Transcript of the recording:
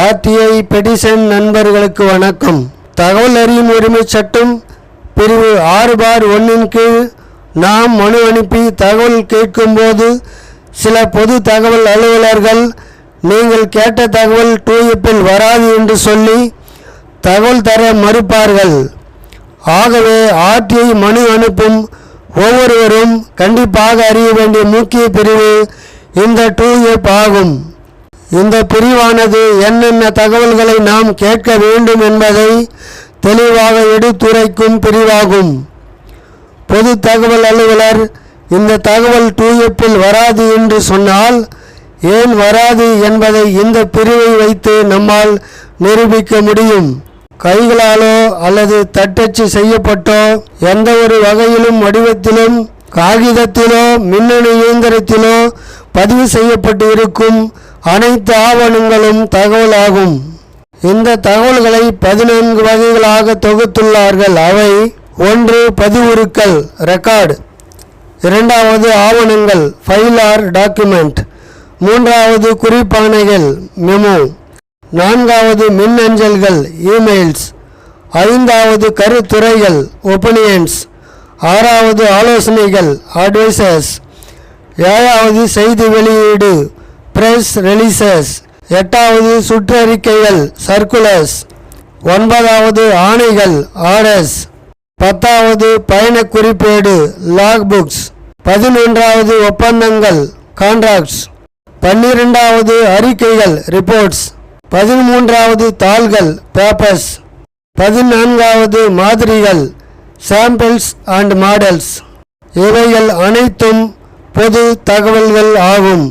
RTI பெடிசன் நண்பர்களுக்கு வணக்கம். தகவல் அறியும் உரிமை சட்டம் பிரிவு ஆறு பார் ஒன்றின் கீழ் நாம் மனு அனுப்பி தகவல் கேட்கும்போது சில பொது தகவல் அலுவலர்கள் நீங்கள் கேட்ட தகவல் டூயப்பில் வராது என்று சொல்லி தகவல் தர மறுப்பார்கள். ஆகவே ஆர்டிஐ மனு அனுப்பும் ஒவ்வொருவரும் கண்டிப்பாக அறிய வேண்டிய முக்கிய பிரிவு இந்த டூ எப் ஆகும். இந்த பிரிவானது என்னென்ன தகவல்களை நாம் கேட்க வேண்டும் என்பதை தெளிவாக எடுத்துரைக்கும் பிரிவாகும். பொது தகவல் அலுவலர் இந்த தகவல் டூயப்பில் வராது என்று சொன்னால் ஏன் வராது என்பதை இந்த பிரிவை வைத்து நம்மால் நிரூபிக்க முடியும். கைகளாலோ அல்லது தட்டச்சு செய்யப்பட்டோ எந்த ஒரு வகையிலும் வடிவத்திலும் காகிதத்திலோ மின்னணு இயந்திரத்திலோ பதிவு செய்யப்பட்டு இருக்கும் அனைத்து ஆவணங்களும் தகவலாகும். இந்த தகவல்களை பதினான்கு வகைகளாக தொகுத்துள்ளார்கள். அவை ஒன்று பதிவுருக்கள் ரெக்கார்டு. இரண்டாவது ஆவணங்கள் ஃபைல் ஆர் டாக்குமெண்ட். மூன்றாவது குறிப்பானைகள் மெமோ. நான்காவது மின்னஞ்சல்கள் இமெயில்ஸ். ஐந்தாவது கருத்துறைகள் ஒப்பனியன்ஸ். ஆறாவது ஆலோசனைகள் அட்வைசர்ஸ். ஏழாவது செய்தி வெளியீடு. பிரஸ் ரிலீசஸ் எட்டாவது சுற்றறிக்கைகள் சர்க்குலர்ஸ் ஒன்பதாவது ஆணைகள் ஆர்எஸ் பத்தாவது பயண குறிப்பேடு லாக் புக்ஸ் பதினொன்றாவது ஒப்பந்தங்கள் கான்ட்ராக்ட்ஸ் பன்னிரெண்டாவது அறிக்கைகள் ரிப்போர்ட்ஸ் பதிமூன்றாவது தாள்கள் பேப்பர்ஸ் பதினான்காவது மாதிரிகள் சாம்பிள்ஸ் அண்ட் மாடல்ஸ் இவைகள் அனைத்தும் பொது தகவல்கள் ஆகும்.